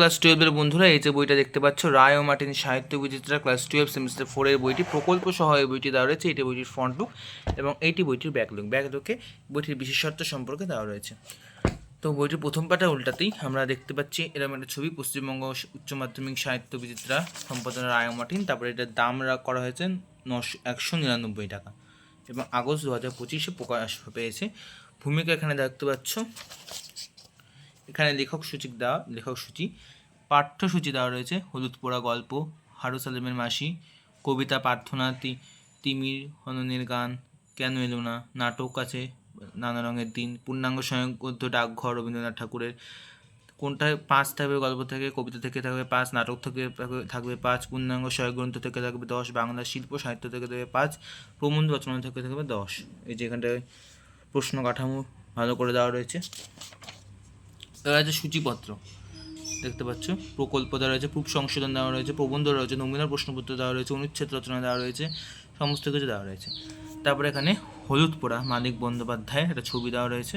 Class টুয়েলভের বন্ধুরা, এই যে বইটা দেখতে পাচ্ছ, রায় ও Martin Sahitya Bichitra class twelve semester ফোরের বইটি, প্রকল্প সহ এই বইটি দেওয়া রয়েছে, এটি বইটির ফ্রন্ট লুক এবং এইটি বইটির ব্যাক লুক ব্যাক লুকে বইটির বিশেষত্ব সম্পর্কে দেওয়া রয়েছে। তো বইটির প্রথম পাটা উল্টাতেই আমরা দেখতে পাচ্ছি এরকম একটা ছবি, পশ্চিমবঙ্গ উচ্চ মাধ্যমিক সাহিত্য বিচিত্রা সম্পাদনা রায় ও মার্টিন, তারপরে এটার দাম করা হয়েছে নশো, একশো নিরানব্বই টাকা এবং আগস্ট দু হাজার পঁচিশে প্রকাশ পেয়েছে। ভূমিকা এখানে দেখতে পাচ্ছ এখানে লেখক সূচি দেওয়া লেখক সূচি। পাঠ্যসূচি দেওয়া রয়েছে। হলুদ পোড়া গল্প হারু সালেমের মাসি, কবিতা প্রার্থনা তিমির হননের গান, কেন এলো না, নাটক আছে, নানা রঙের দিন, পূর্ণাঙ্গ স্বয়ংবদ্ধ ডাকঘর, রবীন্দ্রনাথ ঠাকুরের। কোনটায় পাঁচ থাকবে গল্প থেকে, কবিতা থেকে থাকবে পাঁচ, নাটক থেকে থাকবে- থাকবে পাঁচ, পূর্ণাঙ্গ স্বয়গ্রন্থ থেকে থাকবে দশ, বাংলা শিল্প, সাহিত্য থেকে থাকবে পাঁচ, প্রবন্ধ রচনা থেকে থাকবে দশ। এই যে এখানটায় প্রশ্ন কাঠামো ভালো করে দেওয়া রয়েছে। এবার আছে সূচিপত্র। দেখতে পাচ্ছ? প্রকল্প দেওয়া রয়েছে, প্রুফ সংশোধন দেওয়া রয়েছে, প্রবন্ধ রয়েছে নমুনা প্রশ্নপত্র দেওয়া রয়েছে, অনুচ্ছেদ রচনা দেওয়া রয়েছে, সমস্ত কিছু দেওয়া রয়েছে। তারপরে এখানে হলুদ পোড়া, মানিক বন্দ্যোপাধ্যায় একটা ছবি দেওয়া রয়েছে।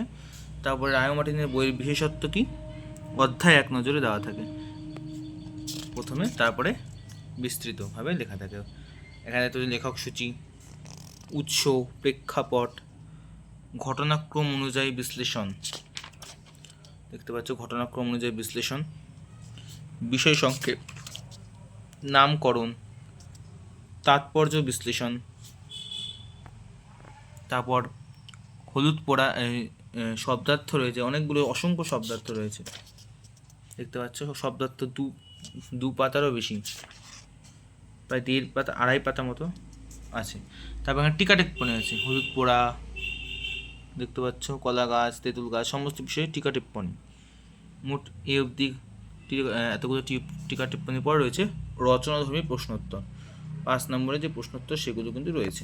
তারপরে রায় মার্টিনের বইয়ের বিশেষত্ব কি? অধ্যায় এক নজরে দেওয়া থাকে। প্রথমে, তারপরে বিস্তৃতভাবে লেখা থাকে। এখানে তো লেখক সূচি, উৎস, প্রেক্ষাপট, ঘটনাক্রম অনুযায়ী বিশ্লেষণ। দেখতে পাচ্ছ ঘটনাক্রম অনুযায়ী বিশ্লেষণ। বিষয় সংক্ষেপ। নামকরণ। তাৎপর্য বিশ্লেষণ। তারপর হলুদ পোড়া শব্দার্থ রয়েছে, অনেকগুলো অসংখ্য শব্দার্থ রয়েছে। দেখতে পাচ্ছ শব্দার্থ দু দু পাতারও বেশি। প্রায় দেড় পাতা, আড়াই পাতা মতো আছে। তারপর এখানে টিকা টিপ্পণী আছে, হলুদ পোড়া দেখতে পাচ্ছ, কলা গাছ, তেঁতুল গাছ, সমস্ত বিষয়ে টিকা টিপ্পণী মোট এ অবধি এতগুলো টিকা টিপ্পণী পর রয়েছে রচনাধর্মী প্রশ্নোত্তর। পাঁচ নম্বরে যে প্রশ্নোত্তর, সেগুলো কিন্তু রয়েছে।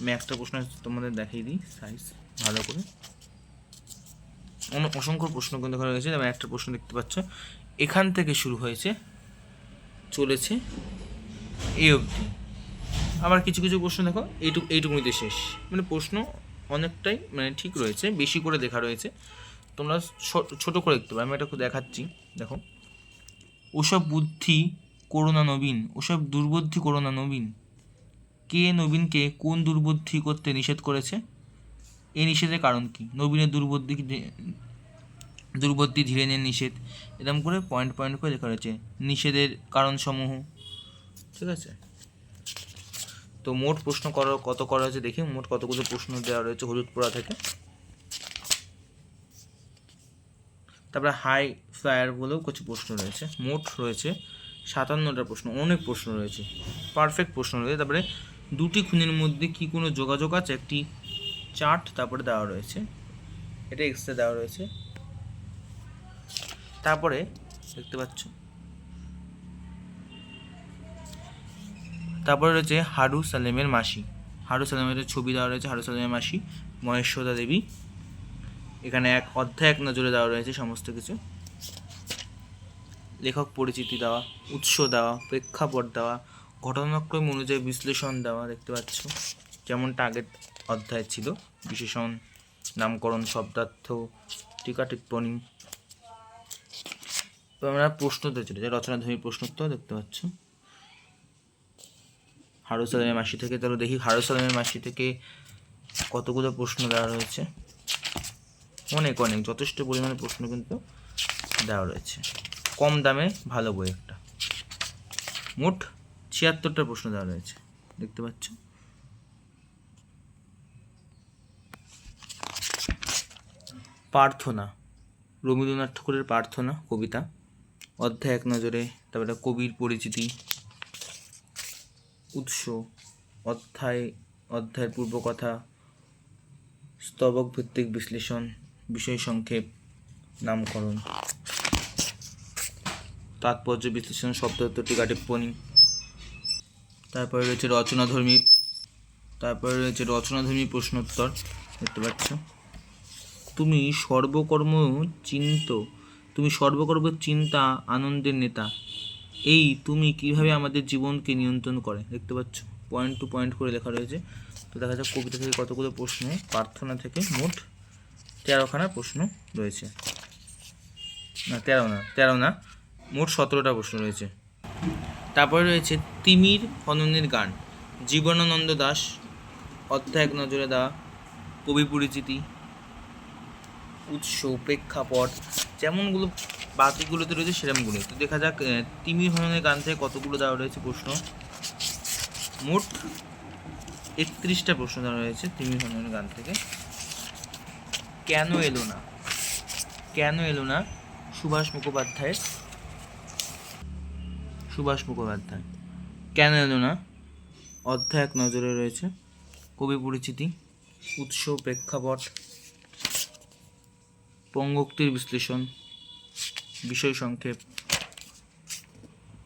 আমি একটা প্রশ্ন তোমাদের দেখিয়ে দিই সাইজ ভালো করে। অসংখ্য প্রশ্ন কিন্তু এখানে রয়েছে আমি একটা প্রশ্ন দেখতে পাচ্ছ, এখান থেকে শুরু হয়েছে, চলেছে, এ অবধি। আবার কিছু কিছু প্রশ্ন দেখো, এইটুকু, এইটুকুনিতে শেষ। মানে প্রশ্ন অনেকটাই মানে ঠিক রয়েছে, বেশি করে লেখা রয়েছে। তোমরা ছোট করে দেখতে পারো, আমি এটা দেখাচ্ছি, দেখো। ওসব বুদ্ধি করোনা নবীন, ওসব দুর্বুদ্ধি করোনা নবীন। কে নবীনকে কোন দুর্বুদ্ধি করতে নিষেধ করেছে? এই নিষেধের কারণ কি? নবীনের দুর্বুদ্ধি দুর্বুদ্ধি ধীরে নিয়ে নিষেধ এরকম করে পয়েন্ট পয়েন্ট করে লেখা রয়েছে। নিষেধের কারণসমূহ, ঠিক আছে? তো মোট প্রশ্ন করা, কত করা হয়েছে দেখি, মোট কতগুলো প্রশ্ন দেওয়া রয়েছে, হলুদ পোড়া থেকে। তারপরে হাই ফ্লায়ার বলেও কিছু প্রশ্ন রয়েছে, মোট রয়েছে সাতান্নটা প্রশ্ন, অনেক প্রশ্ন রয়েছে, পারফেক্ট প্রশ্ন রয়েছে। তারপরে দুটি খুনের মধ্যে কি কোনো যোগাযোগ আছে? একটি চার্ট তারপরে দেওয়া রয়েছে, এটা এক্সট্রা দেওয়া রয়েছে। তারপরে দেখতে পাচ্ছ তারপরে রয়েছে হারু সালেমের মাসি। হারু সালেমের ছবি দেওয়া রয়েছে হারু সালেমের মাসি মহেশ্বরা দেবী। এখানে এক অধ্যায় এক নজরে দেওয়া রয়েছে সমস্ত কিছু। লেখক পরিচিতি দেওয়া, উৎস দেওয়া, প্রেক্ষাপট দেওয়া, ঘটনাক্রম অনুযায়ী বিশ্লেষণ দেওয়া দেখতে পাচ্ছ। যেমনটা আগের অধ্যায় ছিল, বিশেষণ, নামকরণ, শব্দার্থ, টিকা টিপ্পণী আমরা প্রশ্নতে চলে যাই রচনাধর্মী প্রশ্নোত্তর দেখতে পাচ্ছ। হারু সালামের মাসি থেকে, তাহলে দেখি হারু সালামের মাসি থেকে কতগুলো প্রশ্ন দেওয়া রয়েছে। অনেক অনেক, যথেষ্ট পরিমাণে প্রশ্ন কিন্তু দেওয়া রয়েছে। কম দামে ভালো বই একটা। মোট ছিয়াত্তরটা প্রশ্ন দেওয়া রয়েছে। দেখতে পাচ্ছ? প্রার্থনা। রবীন্দ্রনাথ ঠাকুরের প্রার্থনা, কবিতা। অধ্যায় এক নজরে, তারপরে কবির পরিচিতি। উৎস, অধ্যায় অধ্যায়ের পূর্বকথা স্তবক ভিত্তিক বিশ্লেষণ বিষয় সংক্ষেপ নামকরণ। তাৎপর্য বিশ্লেষণ শব্দার্থ টিকা টিপ্পণী তারপরে রয়েছে রচনাধর্মী তারপরে রয়েছে রচনাধর্মী প্রশ্নোত্তর। দেখতে পাচ্ছ? তুমি সর্বকর্ম চিন্ত তুমি সর্বকর্ম চিন্তা আনন্দের নেতা। এই তুমি কীভাবে আমাদের জীবনকে নিয়ন্ত্রণ করে? দেখতে পাচ্ছ পয়েন্ট টু পয়েন্ট করে লেখা রয়েছে। তো দেখা যাক কবিতা থেকে কতগুলো প্রশ্ন, প্রার্থনা থেকে মোট তেরোখানা প্রশ্ন রয়েছে। না, তেরো না তেরো না, মোট সতেরোটা প্রশ্ন রয়েছে। তারপরে রয়েছে তিমির হননের গান। জীবনানন্দ দাস অধ্যায় এক নজরে দেওয়া, কবি পরিচিতি উৎস, প্রেক্ষাপট, যেমনগুলো বাকিগুলোতে রয়েছে সেরকমগুলো তো দেখা যাক তিমির হননের গান থেকে কতগুলো দেওয়া রয়েছে প্রশ্ন? মোট একত্রিশটা প্রশ্ন দেওয়া রয়েছে তিমির হননের গান থেকে। কেন এলো না? কেন এলো না? সুভাষ মুখোপাধ্যায়ের। সুভাষ মুখোপাধ্যায়। কেন এলো না? অধ্যায় এক নজরে রয়েছে। কবি পরিচিতি, উৎস, প্রেক্ষাপট পঙ্গক্তির বিশ্লেষণ, বিষয় সংক্ষেপ,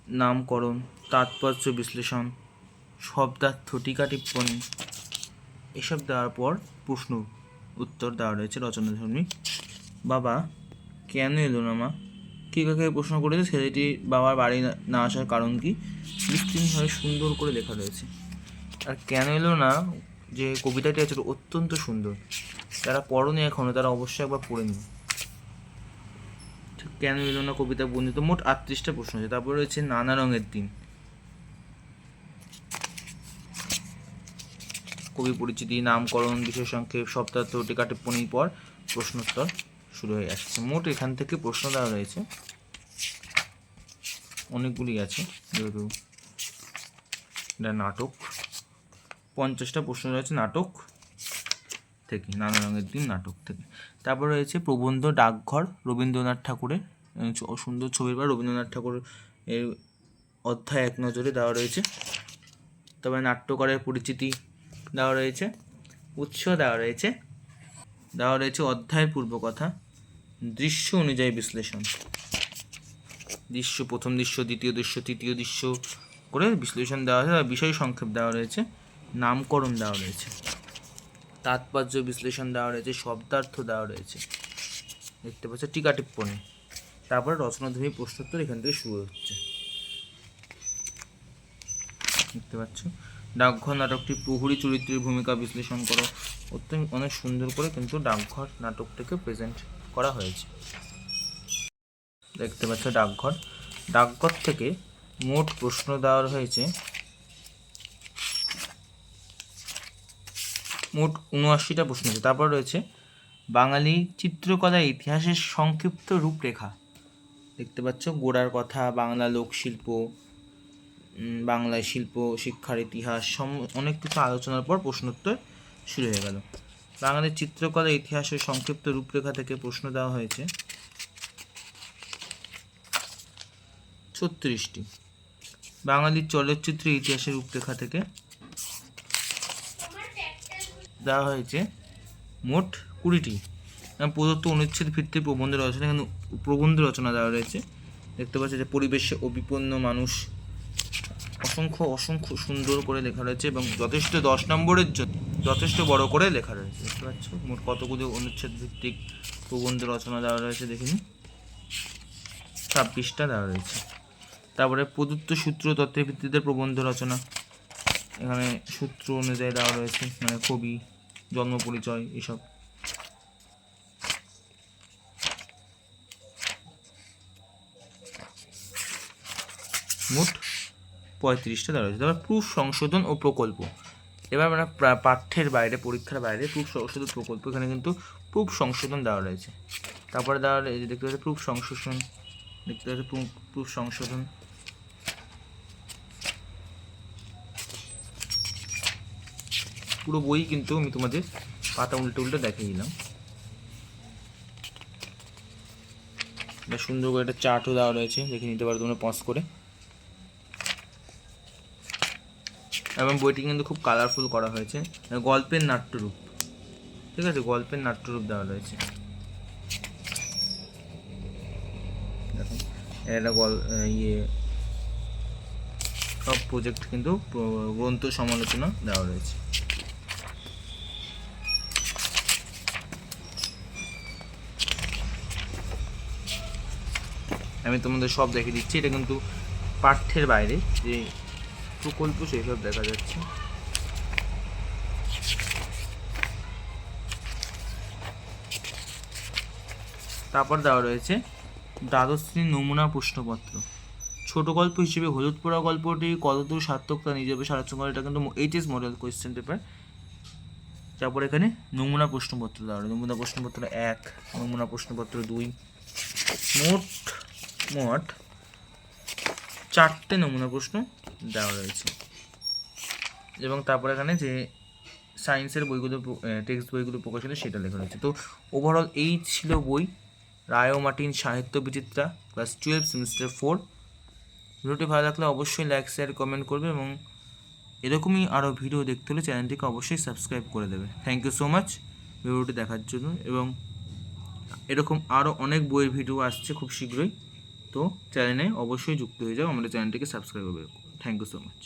নামকরণ, তাৎপর্য বিশ্লেষণ, শব্দার্থ টিকা টিপ্পণী এসব দেওয়ার পর প্রশ্ন, উত্তর দেওয়া রয়েছে রচনাধর্মী বাবা, কেন এলো না মা? কে কাকে প্রশ্ন করেছে? ছেলেটি বাবার বাড়ি না- আসার কারণ কি? বিস্তীর্ণভাবে সুন্দর করে লেখা রয়েছে। আর কেন এলো না? যে কবিতাটি আছে অত্যন্ত সুন্দর। যারা পড়নি এখনও, তারা অবশ্যই একবার পড়ে নিন। কেন এলো না কবিতা বর্ণিত? মোট আটত্রিশটা প্রশ্ন আছে। তারপর রয়েছে নানা রঙের দিন। কবি পরিচিতি, নামকরণ, বিষয় সংক্ষেপ, সপ্তাহ টিকা টিপ্পণীর পর প্রশ্নোত্তর শুরু হয়ে যাচ্ছে মোট এখান থেকে প্রশ্ন দেওয়া রয়েছে। অনেকগুলি আছে। যেহেতু এটা নাটক। পঞ্চাশটা প্রশ্ন রয়েছে নাটক থেকে, নানা রঙের দিন নাটক থেকে। তারপর রয়েছে প্রবন্ধ ডাকঘর রবীন্দ্রনাথ ঠাকুরের সুন্দর ছবির বা রবীন্দ্রনাথ ঠাকুরের এর অধ্যায় এক নজরে দেওয়া রয়েছে। তারপরে নাট্যকারের পরিচিতি দেওয়া রয়েছে, উৎস দেওয়া রয়েছে। দেওয়া রয়েছে অধ্যায়ের পূর্বকথা দৃশ্য অনুযায়ী বিশ্লেষণ। দৃশ্য, প্রথম দৃশ্য, দ্বিতীয় দৃশ্য, তৃতীয় দৃশ্য করে বিশ্লেষণ দেওয়া হয়েছে বিষয় সংক্ষেপ দেওয়া রয়েছে, নামকরণ দেওয়া রয়েছে। তাৎপর্য বিশ্লেষণ দেওয়া রয়েছে, শব্দার্থ দেওয়া রয়েছে। দেখতে পাচ্ছ, টিকা টিপ্পণী তারপরে রচনাধর্মী প্রশ্নোত্তর এখান থেকে শুরু হচ্ছে। দেখতে পাচ্ছ, ডাকঘর নাটকটি প্রহরী চরিত্রের ভূমিকা বিশ্লেষণ করো। অত্যন্ত, অনেক সুন্দর করে কিন্তু ডাকঘর নাটকটিকে প্রেজেন্ট করা হয়েছে। দেখতে পাচ্ছ, ডাকঘর। ডাকঘর থেকে মোট প্রশ্ন দেওয়া হয়েছে মোট উনআশিটা প্রশ্ন আছে। তারপর রয়েছে, বাঙালি চিত্রকলা ইতিহাসের সংক্ষিপ্ত রূপরেখা। দেখতে পাচ্ছ, গোড়ার কথা, বাংলা লোকশিল্প বাংলায় শিল্প, শিক্ষার ইতিহাস, সম- অনেক কিছু আলোচনার পর প্রশ্নোত্তর শুরু হয়ে গেল। বাঙালির চিত্রকলা ইতিহাসের সংক্ষিপ্ত রূপরেখা থেকে প্রশ্ন দেওয়া হয়েছে, ছত্রিশটি। বাঙালির চলচ্চিত্র ইতিহাসের রূপরেখা থেকে দেওয়া হয়েছে মোট কুড়িটি। প্রদত্ত অনুচ্ছেদ ভিত্তিক প্রবন্ধ রচনা, এখানে প্রবন্ধ রচনা দেওয়া রয়েছে। দেখতে পাচ্ছি যে পরিবেশে অবিপন্ন মানুষ অসংখ্য অসংখ্য সুন্দর করে লেখা রয়েছে এবং যথেষ্ট দশ নম্বরের জন্য যথেষ্ট বড় করে লেখা রয়েছে। দেখতে পাচ্ছ? মোট কতগুলি অনুচ্ছেদ ভিত্তিক প্রবন্ধ রচনা দেওয়া রয়েছে দেখিনি। ছাব্বিশটা দেওয়া রয়েছে। তারপরে প্রদত্ত সূত্র তত্ত্বের ভিত্তিতে প্রবন্ধ রচনা, এখানে সূত্র অনুযায়ী দেওয়া রয়েছে মানে কবি জন্ম পরিচয়, এসব। মোট পঁয়ত্রিশটা দেওয়া রয়েছে তারপর প্রুফ সংশোধন ও প্রকল্প। এবার আমরা পাঠ্যের বাইরে, পরীক্ষার বাইরে প্রুফ সংশোধন প্রকল্প, এখানে কিন্তু প্রুফ সংশোধন দেওয়া রয়েছে। তারপরে দেওয়া দেখতে পাচ্ছি প্রুফ সংশোধন, দেখতে পাচ্ছি প্রুফ সংশোধন। পুরো বই কিন্তু আমি তোমাদের পাতা উল্টে উল্টে দেখিয়ে দিলাম। এটা সুন্দর করে একটা চার্টও দেওয়া রয়েছে, দেখে নিতে পারো তোমরা পজ করে। এবং বইটি কিন্তু খুব কালারফুল করা হয়েছে গল্পের নাট্যরূপ। ঠিক আছে, গল্পের নাট্যরূপ দেওয়া রয়েছে। এটা গল ইয়ে সব প্রজেক্ট কিন্তু গ্রন্থ সমালোচনা দেওয়া রয়েছে। আমি তোমাদের সব দেখে দিচ্ছি। এটা কিন্তু পাঠ্যের বাইরে, যে প্রকল্প সেই সব দেখা যাচ্ছে। তারপর দেওয়া রয়েছে, দ্বাদশ নমুনা প্রশ্নপত্র। ছোট গল্প হিসেবে হলুদ পোড়া গল্পটি কতদূর সার্থক তা নিজে ভেবে আলোচনা করে, এটা কিন্তু এইচএস মডেল কোয়েশ্চেন পেপার তারপর এখানে নমুনা প্রশ্নপত্র দেওয়া নমুনা প্রশ্নপত্র এক, নমুনা প্রশ্নপত্র দুই। মোট মোট চারটে নমুনা প্রশ্ন দেওয়া রয়েছে। এবং তারপর এখানে যে সায়েন্সের বইগুলো টেক্সট বইগুলো প্রকাশিত সেটা লেখা রয়েছে। তো ওভারঅল এই ছিল বই। Ray Martin, Sahitya Bichitra, class twelve semester four ভিডিওটি ভালো লাগলে অবশ্যই লাইক শেয়ার কমেন্ট করবে এবং এরকমই আরও ভিডিও দেখতে হলে চ্যানেলটিকে অবশ্যই সাবস্ক্রাইব করে দেবে। থ্যাংক ইউ সো মাচ ভিডিওটি দেখার জন্য এবং এরকম আরও অনেক বইয়ের ভিডিও আসছে খুব শীঘ্রই। তো চ্যানেলে অবশ্যই যুক্ত হয়ে যাও আমাদের চ্যানেলটিকে সাবস্ক্রাইব করবে থ্যাংক ইউ সো মাচ